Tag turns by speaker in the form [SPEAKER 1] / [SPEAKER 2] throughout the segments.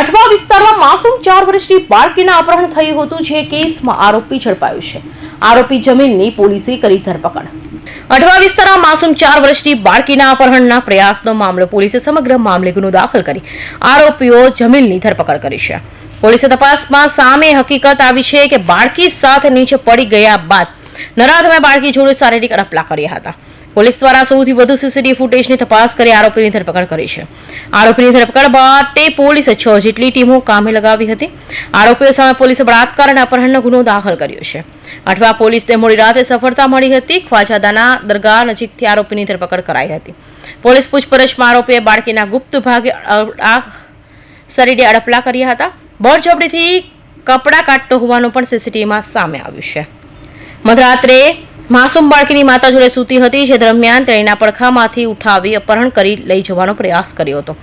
[SPEAKER 1] અઠવા વિસ્તારમાં માસૂમ ચાર વર્ષની બાળકીના અપહરણ થયું હતું જે કેસમાં આરોપી ઝડપાયો છે. આરોપી જમીનની પોલીસે કરી ધરપકડ. અઠવા વિસ્તારમાં માસૂમ ચાર વર્ષની બાળકીના અપહરણના પ્રયાસનો મામલો પોલીસે સમગ્ર મામલે ગુનો દાખલ કરી આરોપીઓ જમીનની ધરપકડ કરી છે. પોલીસે તપાસમાં સામે હકીકત આવી છે કે બાળકી સાથે નીચે પડી ગયા બાદ નરાધમે બાળકી જોડે શારીરિક અડપલા કર્યા હતા. પોલીસ દ્વારા સૌથી વધુ સીસીટીવી ફૂટેજની તપાસ કરી આરોપીની ધરપકડ કરી છે. આરોપીની ધરપકડ માટે પોલીસે છ જેટલી ટીમો કામે લગાવી હતી. આરોપીઓ સામે પોલીસે બળાત્કાર અને અપહરણનો ગુનો દાખલ કર્યો છે. અઠવા પોલીસને મોડી રાતે સફળતા મળી હતી. ખ્વાજાદાના દરગાહ નજીકથી આરોપીની ધરપકડ કરાઈ હતી. પોલીસ પૂછપરછમાં આરોપીએ બાળકીના ગુપ્ત ભાગે શરીરે અડપલા કર્યા હતા. બળજબડીથી કપડાં કાઢતો હોવાનું પણ સીસીટીવીમાં સામે આવ્યું છે. મધરાત્રે માસૂમ બાળકીની માતા જોડે સૂતી હતી, જે દરમિયાન તેણીના પડખામાંથી ઉઠાવી અપહરણ કરી લઈ જવાનો પ્રયાસ કર્યો હતો.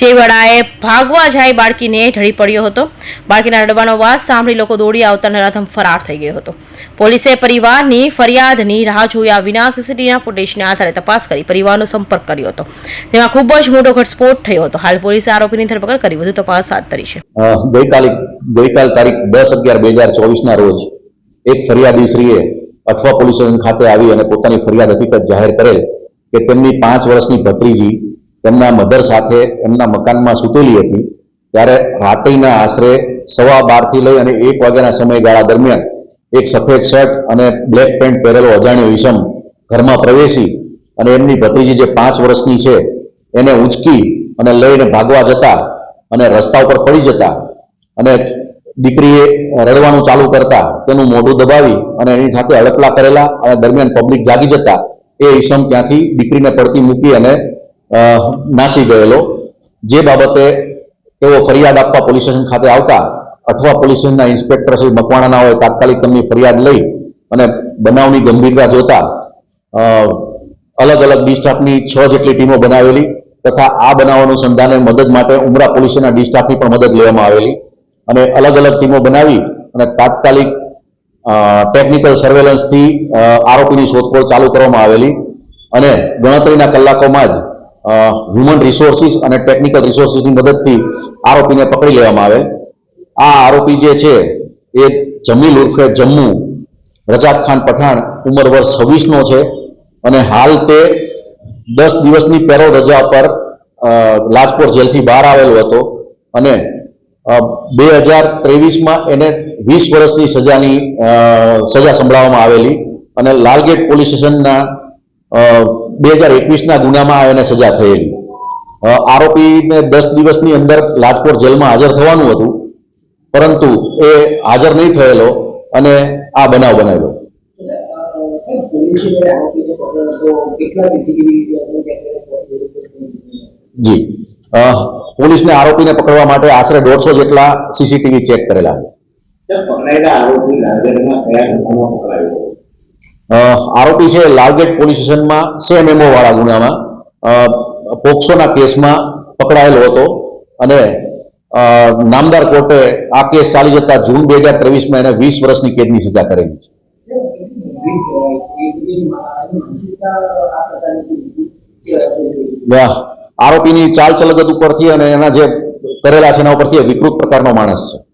[SPEAKER 1] જે વેળાએ ભાગવા જાય બાળકીને ઢળી પડ્યો હતો. બાળકીના રડવાનો અવાજ સાંભળી લોકો દોડી આવતા નરાધમ ફરાર થઈ ગયો હતો. પોલીસે પરિવારની ફરિયાદની રાહ જોયા વિના સીસીટીવીના ફૂટેજના આધારે તપાસ કરી પરિવારનો સંપર્ક કર્યો હતો. તેમાં ખૂબ જ મોટો ઘટસ્ફોટ થયો હતો. હાલ પોલીસે આરોપીની ધરપકડ કરી વધુ તપાસ હાથ ધરી છે.
[SPEAKER 2] ગઈકાલે, ગઈકાલ તારીખ દસ અગિયાર બે હજાર ચોવીસના રોજ એક ફરિયાદીશ્રીએ અઠવા પોલીસ સ્ટેશન ખાતે આવી અને પોતાની ફરિયાદ હકીકત જાહેર કરેલ કે તેમની પાંચ વર્ષની ભત્રીજી તેમના મધર સાથે એમના મકાનમાં સૂતેલી હતી, ત્યારે રાત્રિના આશરે સવા બારથી લઈ અને એક વાગ્યાના સમયગાળા દરમિયાન એક સફેદ શર્ટ અને બ્લેક પેન્ટ પહેરેલો અજાણ્યો ઈસમ ઘરમાં પ્રવેશી અને એમની ભત્રીજી જે પાંચ વર્ષની છે, એને ઉંચકી અને લઈને ભાગવા જતા અને રસ્તા ઉપર પડી જતા અને દીકરીએ રડવાનું ચાલુ કરતા તેનું મોઢું દબાવી અને એની સાથે અડપલા કરેલા અને દરમિયાન પબ્લિક જાગી જતા એ ઈસમ ત્યાંથી દીકરીને પડતી મૂકી અને નાસી ગયેલો. જે બાબતે તેઓ ફરિયાદ આપવા પોલીસ સ્ટેશન ખાતે આવતા, અઠવા પોલીસ સ્ટેશનના ઇન્સ્પેક્ટર શ્રી મકવાણાના હોય તાત્કાલિક તેમની ફરિયાદ લઈ અને બનાવની ગંભીરતા જોતા અલગ અલગ ડિસ્ટાફની છ જેટલી ટીમો બનાવેલી તથા આ બનાવ અનુસંધાને મદદ માટે ઉમરા પોલીસના ડિસ્ટાફની પણ મદદ લેવામાં આવેલી. અને અલગ અલગ ટીમો બનાવી અને તાત્કાલિક ટેકનિકલ સર્વેલન્સથી આરોપીની શોધખોળ ચાલુ કરવામાં આવેલી. અને ગણતરીના કલાકોમાં જ હ્યુમન રિસોર્સિસ અને ટેકનિકલ રિસોર્સિસની મદદથી આરોપીને પકડી લેવામાં આવે. આ આરોપી જે છે, એ જમીલ ઉર્ફે જમ્મુ રજાક ખાન પઠાણ ઉંમર વર્ષ છવ્વીસનો છે અને હાલ તે દસ દિવસની પેરો રજા પર લાજપોર જેલથી બહાર આવેલો હતો. અને બે હજાર ત્રેવીસમાં એને વીસ વર્ષની સજાની સજા સંભળાવવામાં આવેલી અને લાલગેટ પોલીસ સ્ટેશનના બે હજાર એકવીસના ગુનામાં એને સજા થયેલી. આરોપીને દસ દિવસની અંદર લાજપોર જેલમાં હાજર થવાનું હતું, પરંતુ એ હાજર નહીં થયેલો અને આ બનાવ
[SPEAKER 3] સીસીટીવી
[SPEAKER 2] જી. પોલીસને આરોપીને પકડવા માટે આશરે દોઢસો જેટલા સીસીટીવી ચેક કરેલા
[SPEAKER 3] આરોપી
[SPEAKER 2] છે લાલગેટ પોલીસ સ્ટેશનમાં સેમ એમઓ વાળા ગુનામાં. પોક્સોના કેસમાં પકડાયેલો હતો અને નામદાર કોર્ટે આ કેસ ચાલી જતા જૂન બે હજાર ત્રેવીસમાં એને વીસ વર્ષની કેદની સજા કરેલી છે. આરોપીની ચાલચલગત ઉપરથી અને એના જે કરેલા છે એના ઉપરથી એ વિકૃત પ્રકારનો માણસ છે.